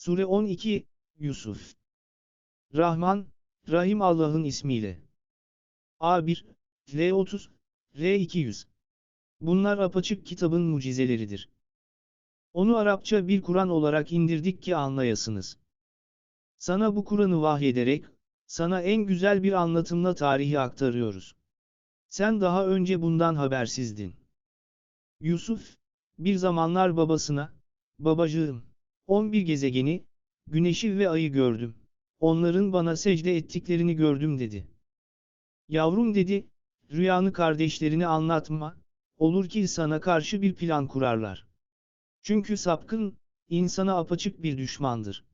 Sure 12, Yusuf. Rahman, Rahim Allah'ın ismiyle. A1, L30, R200. Bunlar apaçık kitabın mucizeleridir. Onu Arapça bir Kur'an olarak indirdik ki anlayasınız. Sana bu Kur'an'ı vahyederek, sana en güzel bir anlatımla tarihi aktarıyoruz. Sen daha önce bundan habersizdin. Yusuf, bir zamanlar babasına, babacığım, 11 gezegeni, güneşi ve ayı gördüm. Onların bana secde ettiklerini gördüm dedi. Yavrum dedi, rüyanı kardeşlerine anlatma, olur ki sana karşı bir plan kurarlar. Çünkü sapkın, insana apaçık bir düşmandır.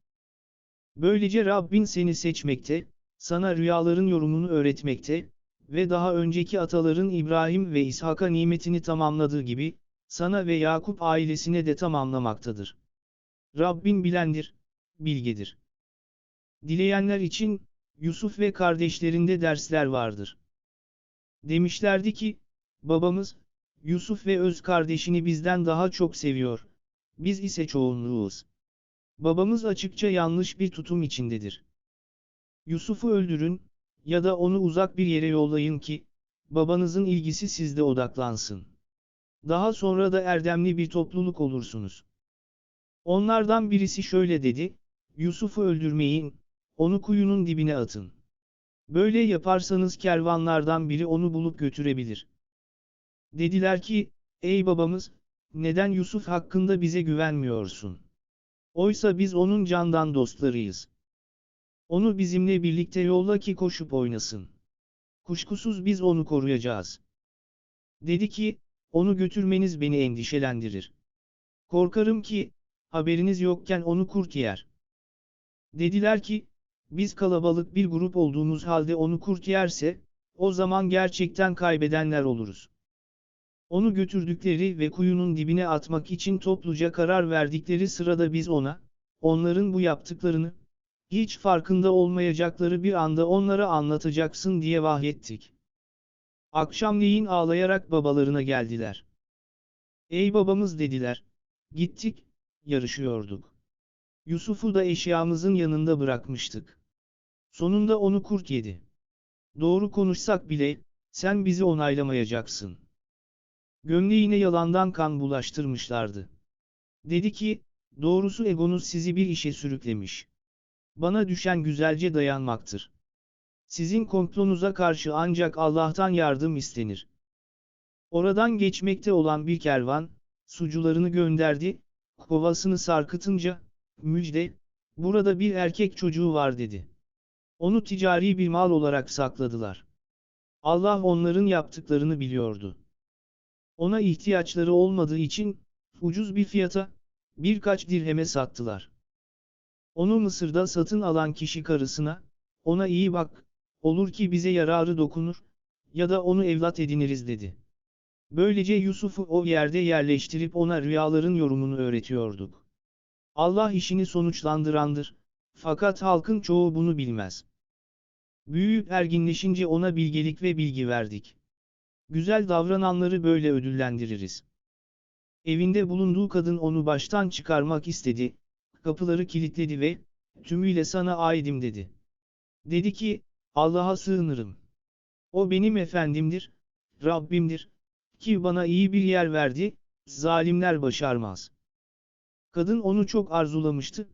Böylece Rabbin seni seçmekte, sana rüyaların yorumunu öğretmekte ve daha önceki ataların İbrahim ve İshak'a nimetini tamamladığı gibi, sana ve Yakup ailesine de tamamlamaktadır. Rabbin bilendir, bilgedir. Dileyenler için, Yusuf ve kardeşlerinde dersler vardır. Demişlerdi ki, babamız, Yusuf ve öz kardeşini bizden daha çok seviyor, biz ise çoğunluğuz. Babamız açıkça yanlış bir tutum içindedir. Yusuf'u öldürün, ya da onu uzak bir yere yollayın ki, babanızın ilgisi sizde odaklansın. Daha sonra da erdemli bir topluluk olursunuz. Onlardan birisi şöyle dedi, Yusuf'u öldürmeyin, onu kuyunun dibine atın. Böyle yaparsanız kervanlardan biri onu bulup götürebilir. Dediler ki, ey babamız, neden Yusuf hakkında bize güvenmiyorsun? Oysa biz onun candan dostlarıyız. Onu bizimle birlikte yolla ki koşup oynasın. Kuşkusuz biz onu koruyacağız. Dedi ki, onu götürmeniz beni endişelendirir. Korkarım ki, haberiniz yokken onu kurt yer. Dediler ki, biz kalabalık bir grup olduğumuz halde onu kurt yerse, o zaman gerçekten kaybedenler oluruz. Onu götürdükleri ve kuyunun dibine atmak için topluca karar verdikleri sırada biz ona, onların bu yaptıklarını, hiç farkında olmayacakları bir anda onlara anlatacaksın diye vahyettik. Akşamleyin ağlayarak babalarına geldiler. Ey babamız dediler. Gittik, yarışıyorduk. Yusuf'u da eşyamızın yanında bırakmıştık. Sonunda onu kurt yedi. Doğru konuşsak bile, sen bizi onaylamayacaksın. Gömleğine yalandan kan bulaştırmışlardı. Dedi ki, doğrusu egonuz sizi bir işe sürüklemiş. Bana düşen güzelce dayanmaktır. Sizin komplonuza karşı ancak Allah'tan yardım istenir. Oradan geçmekte olan bir kervan, sucularını gönderdi, kovasını sarkıtınca, müjde, burada bir erkek çocuğu var dedi. Onu ticari bir mal olarak sakladılar. Allah onların yaptıklarını biliyordu. Ona ihtiyaçları olmadığı için, ucuz bir fiyata, birkaç dirheme sattılar. Onu Mısır'da satın alan kişi karısına, ona iyi bak, olur ki bize yararı dokunur, ya da onu evlat ediniriz dedi. Böylece Yusuf'u o yerde yerleştirip ona rüyaların yorumunu öğretiyorduk. Allah işini sonuçlandırandır, fakat halkın çoğu bunu bilmez. Büyüyüp erginleşince ona bilgelik ve bilgi verdik. Güzel davrananları böyle ödüllendiririz. Evinde bulunduğu kadın onu baştan çıkarmak istedi, kapıları kilitledi ve, tümüyle sana aidim dedi. Dedi ki, Allah'a sığınırım. O benim efendimdir, Rabbimdir, ki bana iyi bir yer verdi, zalimler başarmaz. Kadın onu çok arzulamıştı,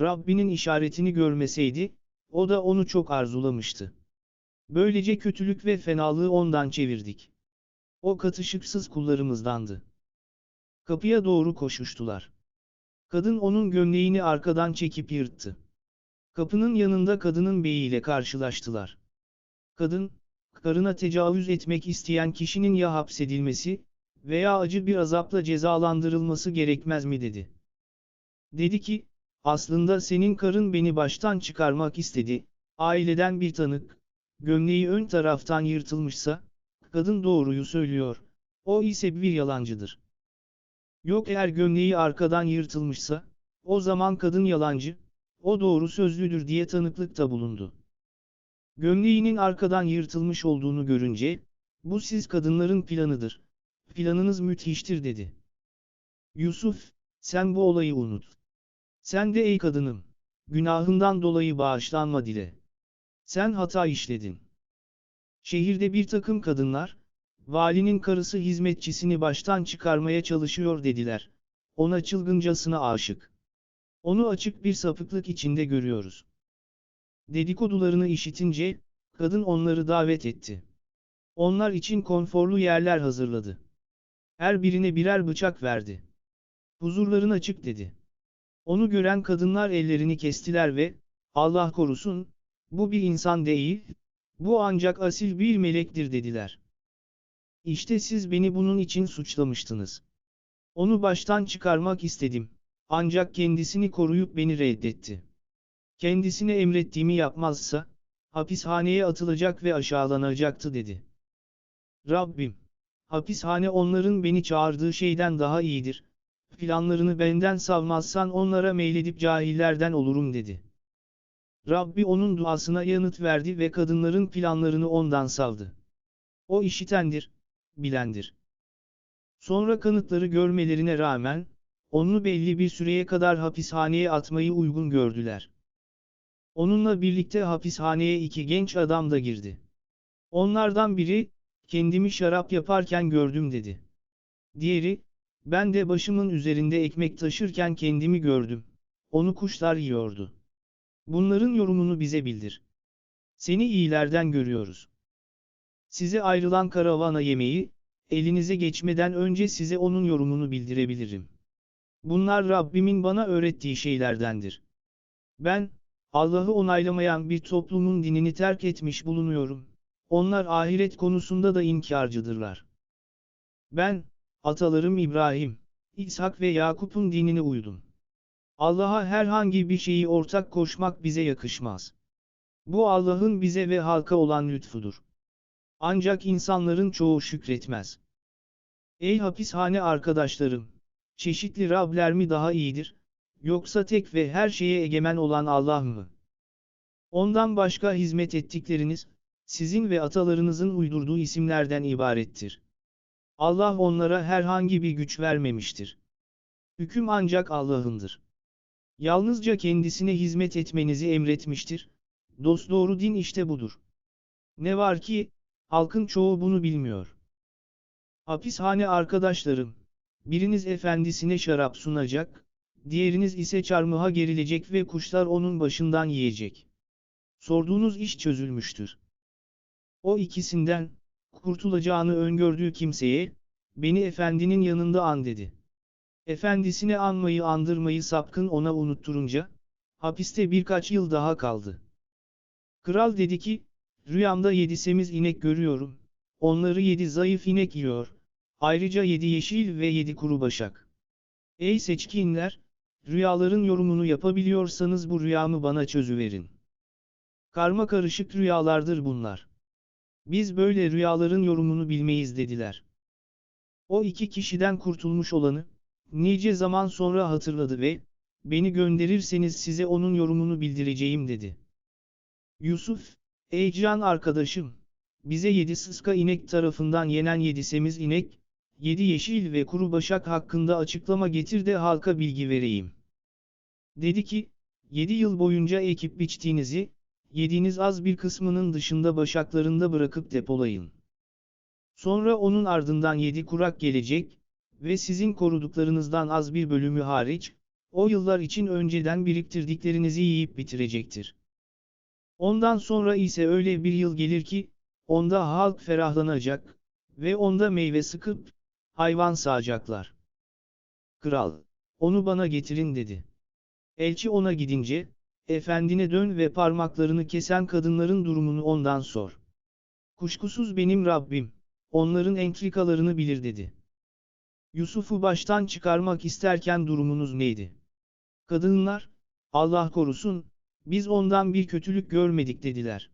Rabbinin işaretini görmeseydi, o da onu çok arzulamıştı. Böylece kötülük ve fenalığı ondan çevirdik. O katışıksız kullarımızdandı. Kapıya doğru koşuştular. Kadın onun gömleğini arkadan çekip yırttı. Kapının yanında kadının beyiyle karşılaştılar. Kadın, karına tecavüz etmek isteyen kişinin ya hapsedilmesi veya acı bir azapla cezalandırılması gerekmez mi dedi. Dedi ki, aslında senin karın beni baştan çıkarmak istedi, aileden bir tanık, gömleği ön taraftan yırtılmışsa, kadın doğruyu söylüyor, o ise bir yalancıdır. Yok eğer gömleği arkadan yırtılmışsa, o zaman kadın yalancı, o doğru sözlüdür diye tanıklıkta bulundu. Gömleğinin arkadan yırtılmış olduğunu görünce, bu siz kadınların planıdır. Planınız müthiştir dedi. Yusuf, sen bu olayı unut. Sen de ey kadınım, günahından dolayı bağışlanma dile. Sen hata işledin. Şehirde bir takım kadınlar, valinin karısı hizmetçisini baştan çıkarmaya çalışıyor dediler. Ona çılgıncasına aşık. Onu açık bir sapıklık içinde görüyoruz. Dedikodularını işitince, kadın onları davet etti. Onlar için konforlu yerler hazırladı. Her birine birer bıçak verdi. Huzurların açık dedi. Onu gören kadınlar ellerini kestiler ve, Allah korusun, bu bir insan değil, bu ancak asil bir melektir dediler. İşte siz beni bunun için suçlamıştınız. Onu baştan çıkarmak istedim, ancak kendisini koruyup beni reddetti. Kendisine emrettiğimi yapmazsa, hapishaneye atılacak ve aşağılanacaktı dedi. Rabbim, hapishane onların beni çağırdığı şeyden daha iyidir, planlarını benden savmazsan onlara meyledip cahillerden olurum dedi. Rabbi onun duasına yanıt verdi ve kadınların planlarını ondan savdı. O işitendir, bilendir. Sonra kanıtları görmelerine rağmen, onu belli bir süreye kadar hapishaneye atmayı uygun gördüler. Onunla birlikte hapishaneye iki genç adam da girdi. Onlardan biri, kendimi şarap yaparken gördüm dedi. Diğeri, ben de başımın üzerinde ekmek taşırken kendimi gördüm. Onu kuşlar yiyordu. Bunların yorumunu bize bildir. Seni iyilerden görüyoruz. Size ayrılan karavana yemeği, elinize geçmeden önce size onun yorumunu bildirebilirim. Bunlar Rabbimin bana öğrettiği şeylerdendir. Ben, Allah'ı onaylamayan bir toplumun dinini terk etmiş bulunuyorum. Onlar ahiret konusunda da inkarcıdırlar. Ben, atalarım İbrahim, İshak ve Yakup'un dinine uydum. Allah'a herhangi bir şeyi ortak koşmak bize yakışmaz. Bu Allah'ın bize ve halka olan lütfudur. Ancak insanların çoğu şükretmez. Ey hapishane arkadaşlarım! Çeşitli Rabler mi daha iyidir, yoksa tek ve her şeye egemen olan Allah mı? Ondan başka hizmet ettikleriniz, sizin ve atalarınızın uydurduğu isimlerden ibarettir. Allah onlara herhangi bir güç vermemiştir. Hüküm ancak Allah'ındır. Yalnızca kendisine hizmet etmenizi emretmiştir. Dosdoğru din işte budur. Ne var ki, halkın çoğu bunu bilmiyor. Hapishane arkadaşlarım, biriniz efendisine şarap sunacak, diğeriniz ise çarmıha gerilecek ve kuşlar onun başından yiyecek. Sorduğunuz iş çözülmüştür. O ikisinden, kurtulacağını öngördüğü kimseye, beni efendinin yanında an dedi. Efendisini anmayı andırmayı sapkın ona unutturunca, hapiste birkaç yıl daha kaldı. Kral dedi ki, rüyamda yedi semiz inek görüyorum, onları yedi zayıf inek yiyor, ayrıca yedi yeşil ve yedi kuru başak. Ey seçkinler, rüyaların yorumunu yapabiliyorsanız bu rüyamı bana çözüverin. Karma karışık rüyalardır bunlar. Biz böyle rüyaların yorumunu bilmeyiz dediler. O iki kişiden kurtulmuş olanı, nice zaman sonra hatırladı ve, beni gönderirseniz size onun yorumunu bildireceğim dedi. Yusuf, ey can arkadaşım, bize yedi sıska inek tarafından yenen yedi semiz inek, yedi yeşil ve kuru başak hakkında açıklama getir de halka bilgi vereyim. Dedi ki, yedi yıl boyunca ekip biçtiğinizi, yediğiniz az bir kısmının dışında başaklarında bırakıp depolayın. Sonra onun ardından yedi kurak gelecek, ve sizin koruduklarınızdan az bir bölümü hariç, o yıllar için önceden biriktirdiklerinizi yiyip bitirecektir. Ondan sonra ise öyle bir yıl gelir ki, onda halk ferahlanacak ve onda meyve sıkıp, hayvan sağacaklar. Kral, onu bana getirin dedi. Elçi ona gidince, efendine dön ve parmaklarını kesen kadınların durumunu ondan sor. Kuşkusuz benim Rabbim, onların entrikalarını bilir dedi. Yusuf'u baştan çıkarmak isterken durumunuz neydi? Kadınlar, Allah korusun, biz ondan bir kötülük görmedik dediler.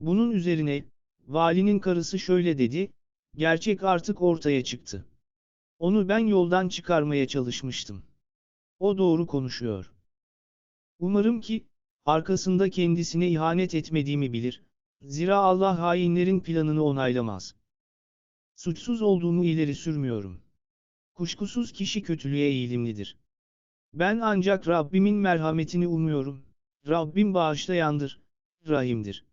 Bunun üzerine, valinin karısı şöyle dedi, gerçek artık ortaya çıktı. Onu ben yoldan çıkarmaya çalışmıştım. O doğru konuşuyor. Umarım ki, arkasında kendisine ihanet etmediğimi bilir, zira Allah hainlerin planını onaylamaz. Suçsuz olduğumu ileri sürmüyorum. Kuşkusuz kişi kötülüğe eğilimlidir. Ben ancak Rabbimin merhametini umuyorum. Rabbim bağışlayandır, rahimdir.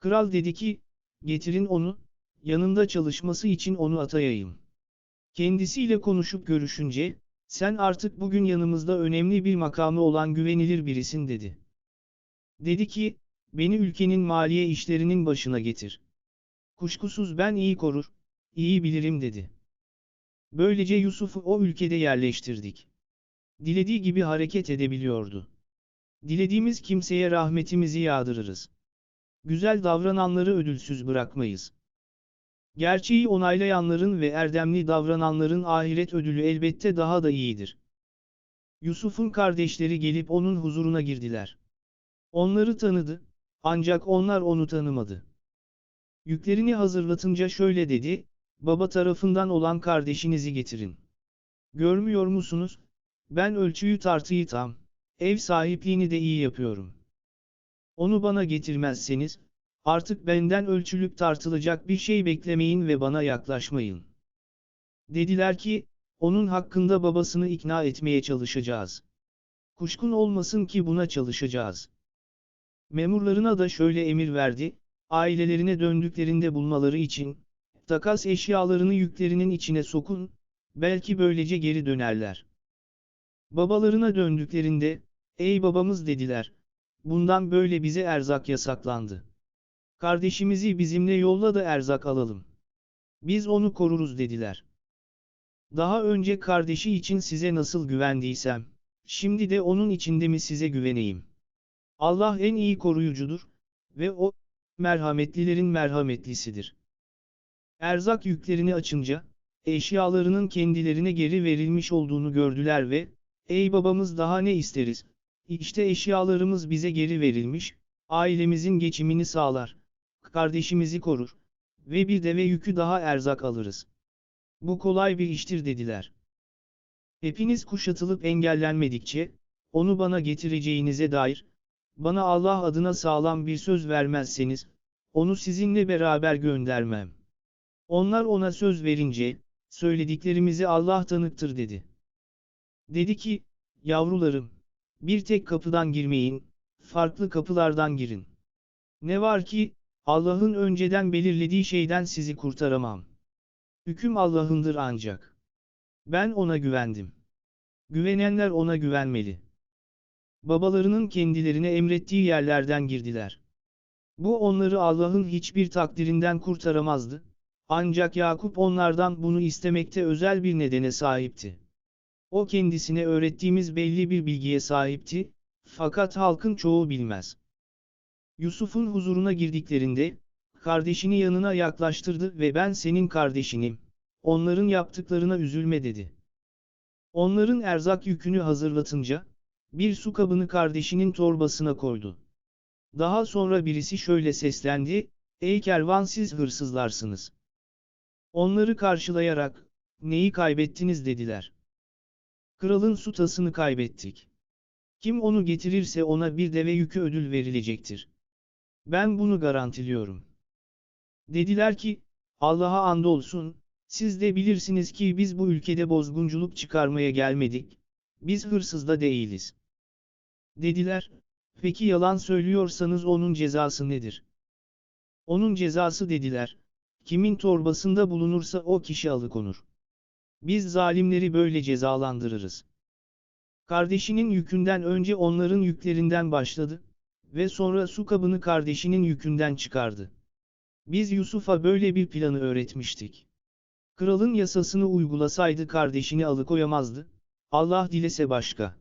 Kral dedi ki, getirin onu, yanında çalışması için onu atayayım. Kendisiyle konuşup görüşünce, sen artık bugün yanımızda önemli bir makamı olan güvenilir birisin dedi. Dedi ki, beni ülkenin maliye işlerinin başına getir. Kuşkusuz ben iyi korur, iyi bilirim dedi. Böylece Yusuf'u o ülkede yerleştirdik. Dilediği gibi hareket edebiliyordu. Dilediğimiz kimseye rahmetimizi yağdırırız. Güzel davrananları ödülsüz bırakmayız. Gerçeği onaylayanların ve erdemli davrananların ahiret ödülü elbette daha da iyidir. Yusuf'un kardeşleri gelip onun huzuruna girdiler. Onları tanıdı, ancak onlar onu tanımadı. Yüklerini hazırlatınca şöyle dedi, baba tarafından olan kardeşinizi getirin. Görmüyor musunuz? Ben ölçüyü tartıyı tam, ev sahipliğini de iyi yapıyorum. Onu bana getirmezseniz, artık benden ölçülüp tartılacak bir şey beklemeyin ve bana yaklaşmayın. Dediler ki, onun hakkında babasını ikna etmeye çalışacağız. Kuşkun olmasın ki buna çalışacağız. Memurlarına da şöyle emir verdi, ailelerine döndüklerinde bulmaları için, takas eşyalarını yüklerinin içine sokun, belki böylece geri dönerler. Babalarına döndüklerinde, ey babamız dediler, bundan böyle bize erzak yasaklandı. Kardeşimizi bizimle yolla da erzak alalım. Biz onu koruruz dediler. Daha önce kardeşi için size nasıl güvendiysem, şimdi de onun içinde mi size güveneyim? Allah en iyi koruyucudur ve o, merhametlilerin merhametlisidir. Erzak yüklerini açınca, eşyalarının kendilerine geri verilmiş olduğunu gördüler ve, ey babamız daha ne isteriz? İşte eşyalarımız bize geri verilmiş, ailemizin geçimini sağlar, kardeşimizi korur ve bir deve yükü daha erzak alırız. Bu kolay bir iştir dediler. Hepiniz kuşatılıp engellenmedikçe, onu bana getireceğinize dair, bana Allah adına sağlam bir söz vermezseniz, onu sizinle beraber göndermem. Onlar ona söz verince, söylediklerimizi Allah tanıktır dedi. Dedi ki, yavrularım, bir tek kapıdan girmeyin, farklı kapılardan girin. Ne var ki, Allah'ın önceden belirlediği şeyden sizi kurtaramam. Hüküm Allah'ındır ancak. Ben ona güvendim. Güvenenler ona güvenmeli. Babalarının kendilerine emrettiği yerlerden girdiler. Bu onları Allah'ın hiçbir takdirinden kurtaramazdı. Ancak Yakup onlardan bunu istemekte özel bir nedene sahipti. O kendisine öğrettiğimiz belli bir bilgiye sahipti, fakat halkın çoğu bilmez. Yusuf'un huzuruna girdiklerinde, kardeşini yanına yaklaştırdı ve ben senin kardeşinim, onların yaptıklarına üzülme dedi. Onların erzak yükünü hazırlatınca, bir su kabını kardeşinin torbasına koydu. Daha sonra birisi şöyle seslendi, ey kervan siz hırsızlarsınız. Onları karşılayarak, neyi kaybettiniz dediler. Kralın su tasını kaybettik. Kim onu getirirse ona bir deve yükü ödül verilecektir. Ben bunu garantiliyorum. Dediler ki, Allah'a andolsun, siz de bilirsiniz ki biz bu ülkede bozgunculuk çıkarmaya gelmedik, biz hırsız da değiliz. Dediler, peki yalan söylüyorsanız onun cezası nedir? Onun cezası dediler, kimin torbasında bulunursa o kişi alıkonur. Biz zalimleri böyle cezalandırırız. Kardeşinin yükünden önce onların yüklerinden başladı ve sonra su kabını kardeşinin yükünden çıkardı. Biz Yusuf'a böyle bir planı öğretmiştik. Kralın yasasını uygulasaydı kardeşini alıkoyamazdı, Allah dilese başka.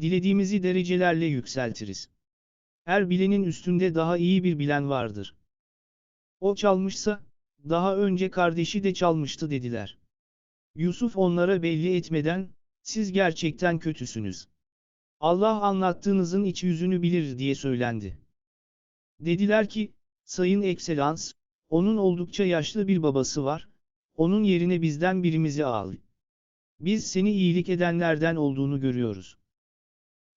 Dilediğimizi derecelerle yükseltiriz. Her bilenin üstünde daha iyi bir bilen vardır. O çalmışsa, daha önce kardeşi de çalmıştı dediler. Yusuf onlara belli etmeden, siz gerçekten kötüsünüz. Allah anlattığınızın iç yüzünü bilir diye söylendi. Dediler ki, Sayın Ekselans, onun oldukça yaşlı bir babası var, onun yerine bizden birimizi al. Biz seni iyilik edenlerden olduğunu görüyoruz.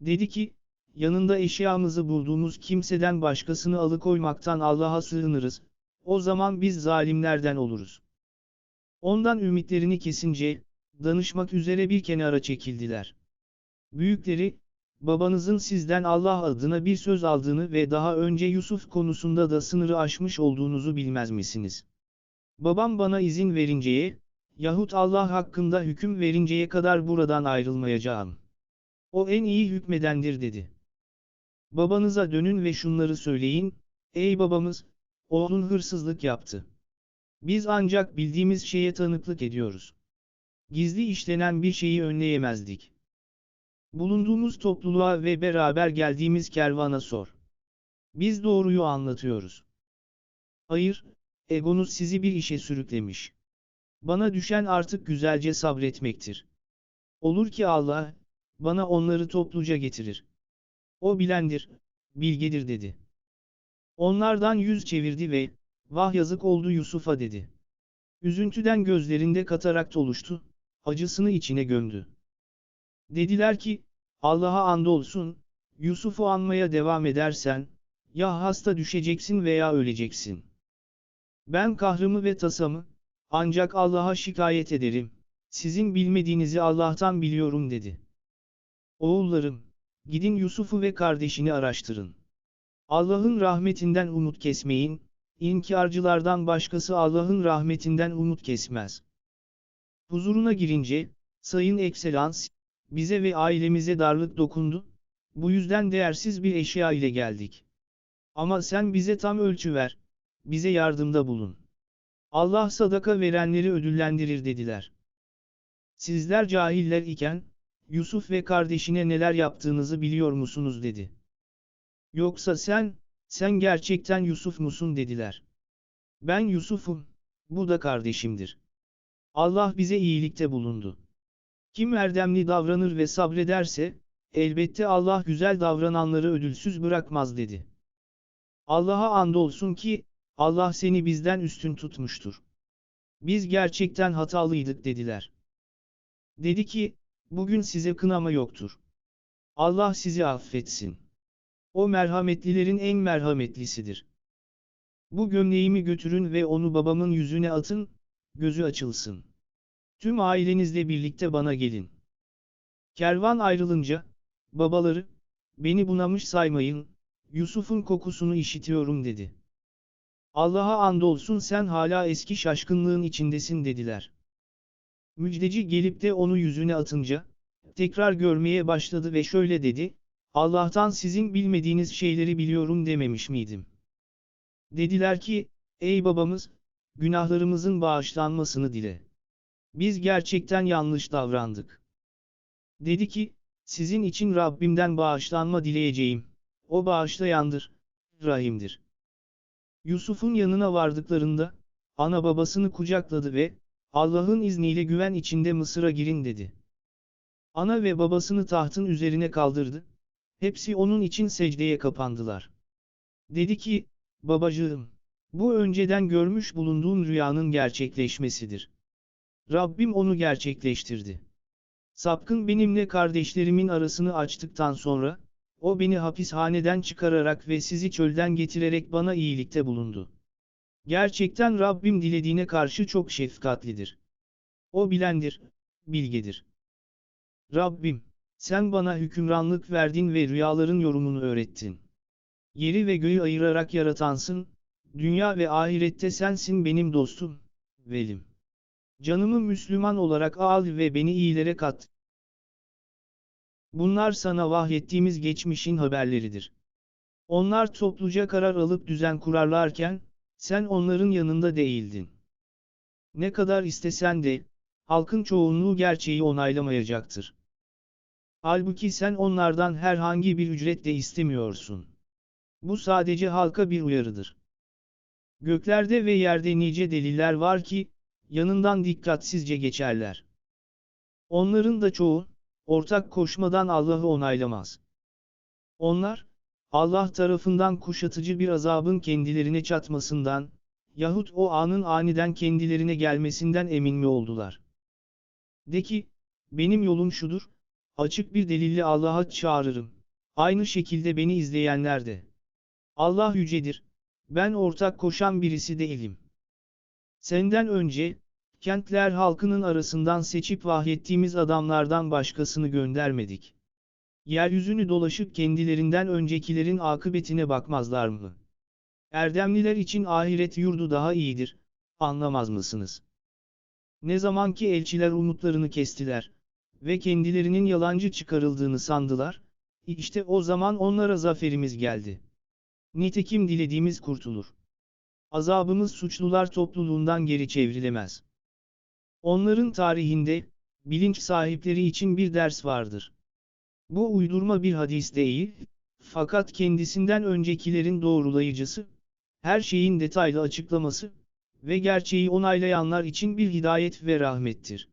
Dedi ki, yanında eşyamızı bulduğumuz kimseden başkasını alıkoymaktan Allah'a sığınırız, o zaman biz zalimlerden oluruz. Ondan ümitlerini kesince, danışmak üzere bir kenara çekildiler. Büyükleri, babanızın sizden Allah adına bir söz aldığını ve daha önce Yusuf konusunda da sınırı aşmış olduğunuzu bilmez misiniz? Babam bana izin verinceye, yahut Allah hakkında hüküm verinceye kadar buradan ayrılmayacağım. O en iyi hükmedendir dedi. Babanıza dönün ve şunları söyleyin, ey babamız, oğlun hırsızlık yaptı. Biz ancak bildiğimiz şeye tanıklık ediyoruz. Gizli işlenen bir şeyi önleyemezdik. Bulunduğumuz topluluğa ve beraber geldiğimiz kervana sor. Biz doğruyu anlatıyoruz. Hayır, egonuz sizi bir işe sürüklemiş. Bana düşen artık güzelce sabretmektir. Olur ki Allah, bana onları topluca getirir. O bilendir, bilgedir dedi. Onlardan yüz çevirdi ve, vah yazık oldu Yusuf'a dedi. Üzüntüden gözlerinde katarakt oluştu, acısını içine gömdü. Dediler ki, Allah'a andolsun, Yusuf'u anmaya devam edersen, ya hasta düşeceksin veya öleceksin. Ben kahrımı ve tasamı, ancak Allah'a şikayet ederim, sizin bilmediğinizi Allah'tan biliyorum dedi. Oğullarım, gidin Yusuf'u ve kardeşini araştırın. Allah'ın rahmetinden umut kesmeyin, inkarcılardan başkası Allah'ın rahmetinden umut kesmez. Huzuruna girince, Sayın Ekselans, bize ve ailemize darlık dokundu, bu yüzden değersiz bir eşya ile geldik. Ama sen bize tam ölçü ver, bize yardımda bulun. Allah sadaka verenleri ödüllendirir dediler. Sizler cahiller iken, Yusuf ve kardeşine neler yaptığınızı biliyor musunuz dedi. Yoksa sen, sen gerçekten Yusuf musun dediler. Ben Yusuf'um, bu da kardeşimdir. Allah bize iyilikte bulundu. Kim erdemli davranır ve sabrederse, elbette Allah güzel davrananları ödülsüz bırakmaz dedi. Allah'a andolsun ki, Allah seni bizden üstün tutmuştur. Biz gerçekten hatalıydık dediler. Dedi ki, bugün size kınama yoktur. Allah sizi affetsin. O merhametlilerin en merhametlisidir. Bu gömleğimi götürün ve onu babamın yüzüne atın, gözü açılsın. Tüm ailenizle birlikte bana gelin. Kervan ayrılınca, babaları, beni bunamış saymayın, Yusuf'un kokusunu işitiyorum dedi. Allah'a andolsun sen hala eski şaşkınlığın içindesin dediler. Müjdeci gelip de onu yüzüne atınca, tekrar görmeye başladı ve şöyle dedi, Allah'tan sizin bilmediğiniz şeyleri biliyorum dememiş miydim? Dediler ki, ey babamız, günahlarımızın bağışlanmasını dile. Biz gerçekten yanlış davrandık. Dedi ki, sizin için Rabbimden bağışlanma dileyeceğim. O bağışlayandır, rahimdir. Yusuf'un yanına vardıklarında, ana babasını kucakladı ve, Allah'ın izniyle güven içinde Mısır'a girin dedi. Ana ve babasını tahtın üzerine kaldırdı, hepsi onun için secdeye kapandılar. Dedi ki, babacığım, bu önceden görmüş bulunduğum rüyanın gerçekleşmesidir. Rabbim onu gerçekleştirdi. Sapkın benimle kardeşlerimin arasını açtıktan sonra, o beni hapishaneden çıkararak ve sizi çölden getirerek bana iyilikte bulundu. Gerçekten Rabbim dilediğine karşı çok şefkatlidir. O bilendir, bilgedir. Rabbim, sen bana hükümranlık verdin ve rüyaların yorumunu öğrettin. Yeri ve göğü ayırarak yaratansın, dünya ve ahirette sensin benim dostum, velim. Canımı Müslüman olarak al ve beni iyilere kat. Bunlar sana vahyettiğimiz geçmişin haberleridir. Onlar topluca karar alıp düzen kurarlarken, sen onların yanında değildin. Ne kadar istesen de, halkın çoğunluğu gerçeği onaylamayacaktır. Halbuki sen onlardan herhangi bir ücret de istemiyorsun. Bu sadece halka bir uyarıdır. Göklerde ve yerde nice deliller var ki, yanından dikkatsizce geçerler. Onların da çoğu, ortak koşmadan Allah'ı onaylamaz. Onlar, Allah tarafından kuşatıcı bir azabın kendilerine çatmasından, yahut o anın aniden kendilerine gelmesinden emin mi oldular? De ki, benim yolum şudur, açık bir delille Allah'a çağırırım. Aynı şekilde beni izleyenler de. Allah yücedir, ben ortak koşan birisi değilim. Senden önce, kentler halkının arasından seçip vahyettiğimiz adamlardan başkasını göndermedik. yeryüzünü dolaşıp kendilerinden öncekilerin akıbetine bakmazlar mı? Erdemliler için ahiret yurdu daha iyidir, anlamaz mısınız? Ne zaman ki elçiler umutlarını kestiler ve kendilerinin yalancı çıkarıldığını sandılar, işte o zaman onlara zaferimiz geldi. Nitekim dilediğimiz kurtulur. Azabımız suçlular topluluğundan geri çevrilemez. Onların tarihinde, bilinç sahipleri için bir ders vardır. Bu uydurma bir hadis değil, fakat kendisinden öncekilerin doğrulayıcısı, her şeyin detaylı açıklaması ve gerçeği onaylayanlar için bir hidayet ve rahmettir.